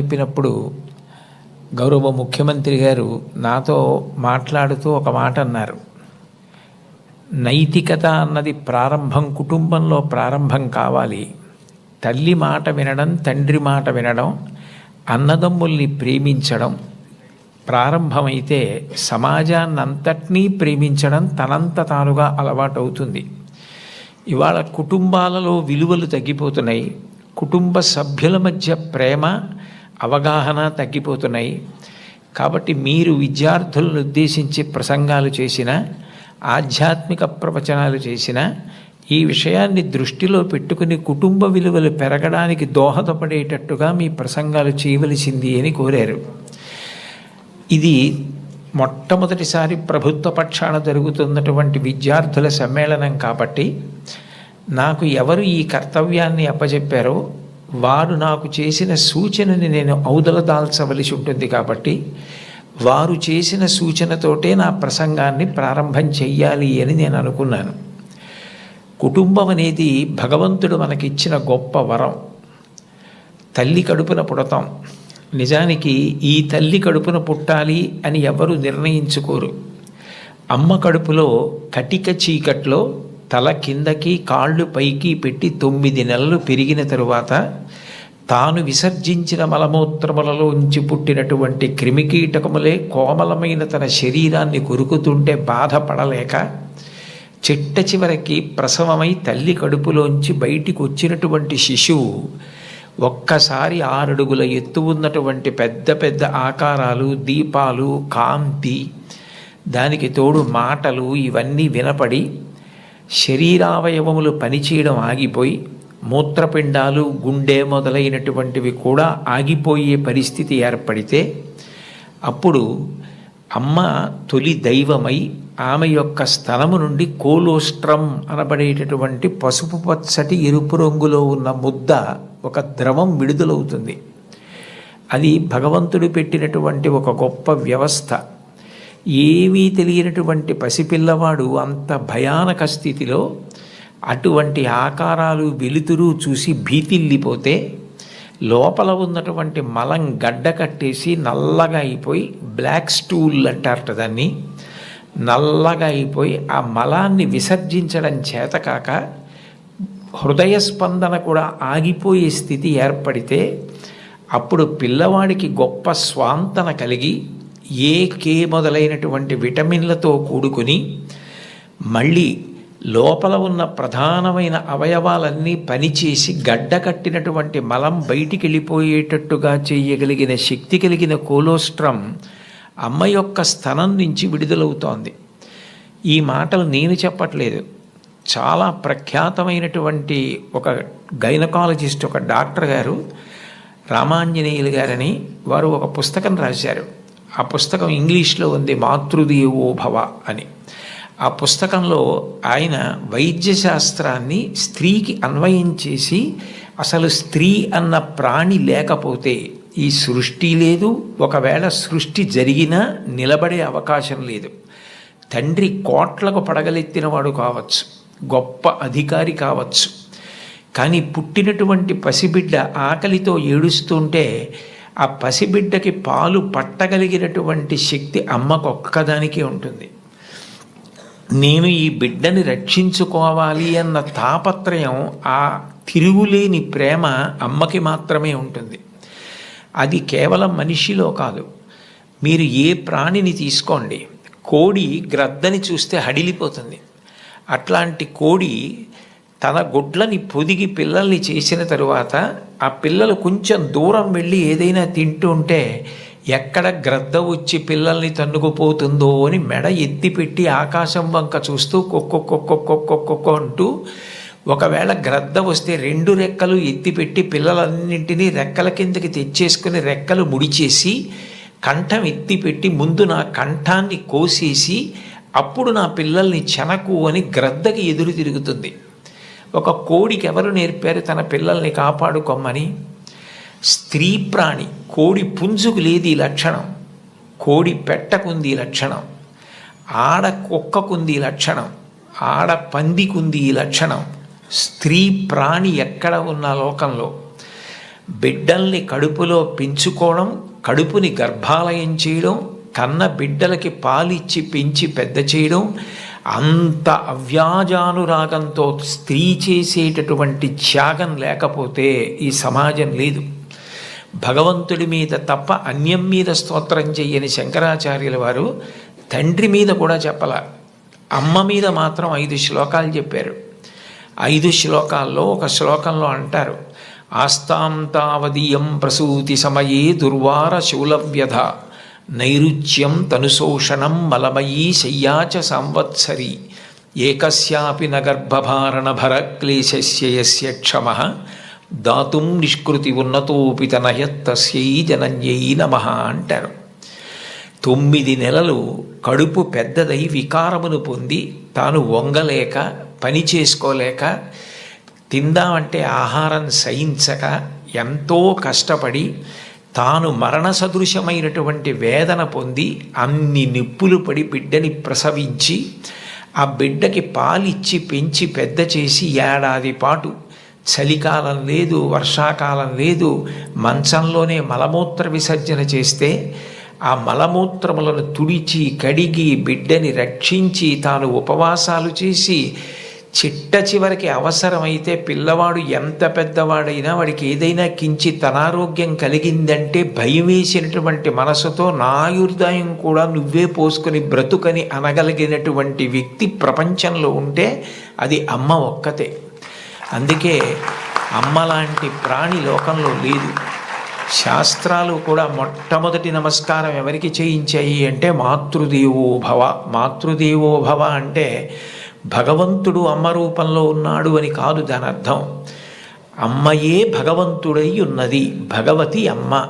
చెప్పినప్పుడు గౌరవ ముఖ్యమంత్రి గారు నాతో మాట్లాడుతూ ఒక మాట అన్నారు. నైతికత అన్నది ప్రారంభం కుటుంబంలో ప్రారంభం కావాలి. తల్లి మాట వినడం తండ్రి మాట వినడం అన్నదమ్ముల్ని ప్రేమించడం ప్రారంభమైతే సమాజాన్నంతటినీ ప్రేమించడం తనంత తానుగా అలవాటవుతుంది. ఇవాళ కుటుంబాలలో విలువలు తగ్గిపోతున్నాయి. కుటుంబ సభ్యుల మధ్య ప్రేమ అవగాహన తగ్గిపోతున్నాయి. కాబట్టి మీరు విద్యార్థులను ఉద్దేశించి ప్రసంగాలు చేసిన ఆధ్యాత్మిక ప్రవచనాలు చేసిన ఈ విషయాన్ని దృష్టిలో పెట్టుకుని కుటుంబ విలువలు పెరగడానికి దోహదపడేటట్టుగా మీ ప్రసంగాలు చేయవలసింది అని కోరారు. ఇది మొట్టమొదటిసారి ప్రభుత్వ పక్షాన జరుగుతున్నటువంటి విద్యార్థుల సమ్మేళనం కాబట్టి నాకు ఎవరు ఈ కర్తవ్యాన్ని అప్పచెప్పారో వారు నాకు చేసిన సూచనని నేను అవదలదాల్చవలసి ఉంటుంది కాబట్టి వారు చేసిన సూచనతోటే నా ప్రసంగాన్ని ప్రారంభం చెయ్యాలి అని నేను అనుకున్నాను. కుటుంబం అనేది భగవంతుడు మనకిచ్చిన గొప్ప వరం. తల్లి కడుపున పుడతాం. నిజానికి ఈ తల్లి కడుపున పుట్టాలి అని ఎవరు నిర్ణయించుకోరు. అమ్మ కడుపులో కటిక చీకట్లో తల కిందకి కాళ్ళు పైకి పెట్టి తొమ్మిది నెలలు పెరిగిన తరువాత తాను విసర్జించిన మలమూత్రములలో ఉంచి పుట్టినటువంటి క్రిమికీటకములే కోమలమైన తన శరీరాన్ని కొరుకుతుంటే బాధపడలేక చిట్ట చివరికి ప్రసవమై తల్లి కడుపులోంచి బయటికి వచ్చినటువంటి శిశువు ఒక్కసారి ఆరడుగుల ఎత్తు ఉన్నటువంటి పెద్ద పెద్ద ఆకారాలు దీపాలు కాంతి దానికి తోడు మాటలు ఇవన్నీ వినపడి శరీరావయవములు పనిచేయడం ఆగిపోయి మూత్రపిండాలు గుండె మొదలైనటువంటివి కూడా ఆగిపోయే పరిస్థితి ఏర్పడితే అప్పుడు అమ్మ తొలి దైవమై ఆమె యొక్క స్థలము నుండి కోలోస్ట్రం అనబడేటటువంటి పసుపు పచ్చటి ఎరుపు రంగులో ఉన్న ముద్ద ఒక ద్రవం విడుదలవుతుంది. అది భగవంతుడు పెట్టినటువంటి ఒక గొప్ప వ్యవస్థ. ఏమీ తెలియనటువంటి పసిపిల్లవాడు అంత భయానక స్థితిలో అటువంటి ఆకారాలు వెలుతురు చూసి భీతిల్లిపోతే లోపల ఉన్నటువంటి మలం గడ్డ కట్టేసి నల్లగా అయిపోయి బ్లాక్ స్టూల్ అంటారట దాన్ని. నల్లగా అయిపోయి ఆ మలాన్ని విసర్జించడం చేతకాక హృదయ స్పందన కూడా ఆగిపోయే స్థితి ఏర్పడితే అప్పుడు పిల్లవాడికి గొప్ప స్వాంతన కలిగి ఏ కే మొదలైనటువంటి విటమిన్లతో కూడుకుని మళ్ళీ లోపల ఉన్న ప్రధానమైన అవయవాలన్నీ పనిచేసి గడ్డ కట్టినటువంటి మలం బయటికి వెళ్ళిపోయేటట్టుగా చేయగలిగిన శక్తి కలిగిన కోలోస్ట్రం అమ్మ యొక్క స్థనం నుంచి విడుదలవుతోంది. ఈ మాటలు నేను చెప్పట్లేదు. చాలా ప్రఖ్యాతమైనటువంటి ఒక గైనకాలజిస్ట్ ఒక డాక్టర్ గారు రామాంజనేయులు గారని వారు ఒక పుస్తకం రాశారు. ఆ పుస్తకం ఇంగ్లీష్లో ఉంది మాతృదేవో భవ అని. ఆ పుస్తకంలో ఆయన వైద్య శాస్త్రాన్ని స్త్రీకి అన్వయం చేసి అసలు స్త్రీ అన్న ప్రాణి లేకపోతే ఈ సృష్టి లేదు. ఒకవేళ సృష్టి జరిగినా నిలబడే అవకాశం లేదు. తండ్రి కోట్లకు పడగలెత్తినవాడు కావచ్చు గొప్ప అధికారి కావచ్చు. కానీ పుట్టినటువంటి పసిబిడ్డ ఆకలితో ఏడుస్తుంటే ఆ పసిబిడ్డకి పాలు పట్టగలిగినటువంటి శక్తి అమ్మకు ఒక్కదానికే ఉంటుంది. నేను ఈ బిడ్డని రక్షించుకోవాలి అన్న తాపత్రయం ఆ తిరుగులేని ప్రేమ అమ్మకి మాత్రమే ఉంటుంది. అది కేవలం మనిషిలో కాదు. మీరు ఏ ప్రాణిని తీసుకోండి కోడి గ్రద్దని చూస్తే హడిలిపోతుంది. అట్లాంటి కోడి తన గుడ్లని పొదిగి పిల్లల్ని చేసిన తరువాత ఆ పిల్లలు కొంచెం దూరం వెళ్ళి ఏదైనా తింటూ ఉంటే ఎక్కడ గ్రద్ద వచ్చి పిల్లల్ని తన్నుకుపోతుందో అని మెడ ఎత్తిపెట్టి ఆకాశం వంక చూస్తూ కొక్కొక్కొక్కొక్కొక్కొక్కొ అంటూ ఒకవేళ గ్రద్ద వస్తే రెండు రెక్కలు ఎత్తిపెట్టి పిల్లలన్నింటినీ రెక్కల కిందకి తెచ్చేసుకుని రెక్కలు ముడిచేసి కంఠం ఎత్తిపెట్టి ముందు నా కంఠాన్ని కోసేసి అప్పుడు నా పిల్లల్ని చెనకు అని గ్రద్దకి ఎదురు తిరుగుతుంది. ఒక కోడికి ఎవరు నేర్పారు? తన పిల్లల్ని కాపాడుకోమని. స్త్రీ ప్రాణి కోడి పుంజుకు లేదు ఈ లక్షణం. కోడి పెట్టకుంది ఈ లక్షణం. ఆడ కుక్కకుంది ఈ లక్షణం. ఆడ పందికుంది ఈ లక్షణం. స్త్రీ ప్రాణి ఎక్కడ ఉన్న లోకంలో. బిడ్డల్ని కడుపులో పెంచుకోవడం కడుపుని గర్భాలయం చేయడం కన్న బిడ్డలకి పాలిచ్చి పెంచి పెద్ద చేయడం అంత అవ్యాజానురాగంతో స్త్రీ చేసేటటువంటి త్యాగం లేకపోతే ఈ సమాజం లేదు. భగవంతుడి మీద తప్ప అన్యం మీద స్తోత్రం చెయ్యని శంకరాచార్యుల వారు తండ్రి మీద కూడా చెప్పల. అమ్మ మీద మాత్రం ఐదు శ్లోకాలు చెప్పారు. ఐదు శ్లోకాల్లో ఒక శ్లోకంలో అంటారు ఆస్తాం తావదీయం ప్రసూతి సమయే దుర్వార శూలవ్యధ. నైరుచ్యం తనుశోషణం మలమయీ శయ్యాచ సంవత్సరి. ఏకస్యాపి నగర్భభారణ క్షమ. దాతుం నిష్కృతి ఉన్నతోపి తనయత్తస్యై జనన్యై నమ అంటారు. తొమ్మిది నెలలు కడుపు పెద్దదై వికారమును పొంది తాను వంగలేక పని చేసుకోలేక తిందామంటే ఆహారం సహించక ఎంతో కష్టపడి తాను మరణ సదృశమైనటువంటి వేదన పొంది అన్ని నిప్పులు పడి బిడ్డని ప్రసవించి ఆ బిడ్డకి పాలిచ్చి పెంచి పెద్ద చేసి ఏడాది పాటు చలికాలం లేదు వర్షాకాలం లేదు మంచంలోనే మలమూత్ర విసర్జన చేస్తే ఆ మలమూత్రములను తుడిచి కడిగి బిడ్డని రక్షించి తాను ఉపవాసాలు చేసి చిట్ట చివరికి అవసరమైతే పిల్లవాడు ఎంత పెద్దవాడైనా వాడికి ఏదైనా కించి అనారోగ్యం కలిగిందంటే భయం వేసినటువంటి మనసుతో నాయుర్దాయం కూడా నువ్వే పోసుకొని బ్రతుకని అనగలిగినటువంటి వ్యక్తి ప్రపంచంలో ఉంటే అది అమ్మ ఒక్కతే. అందుకే అమ్మ లాంటి ప్రాణి లోకంలో లేదు. శాస్త్రాలు కూడా మొట్టమొదటి నమస్కారం ఎవరికి చేయించాయి అంటే మాతృదేవోభవ మాతృదేవోభవ అంటే భగవంతుడు అమ్మ రూపంలో ఉన్నాడు అని కాదు దాని అర్థం అమ్మయే భగవంతుడై ఉన్నది. భగవతి అమ్మ.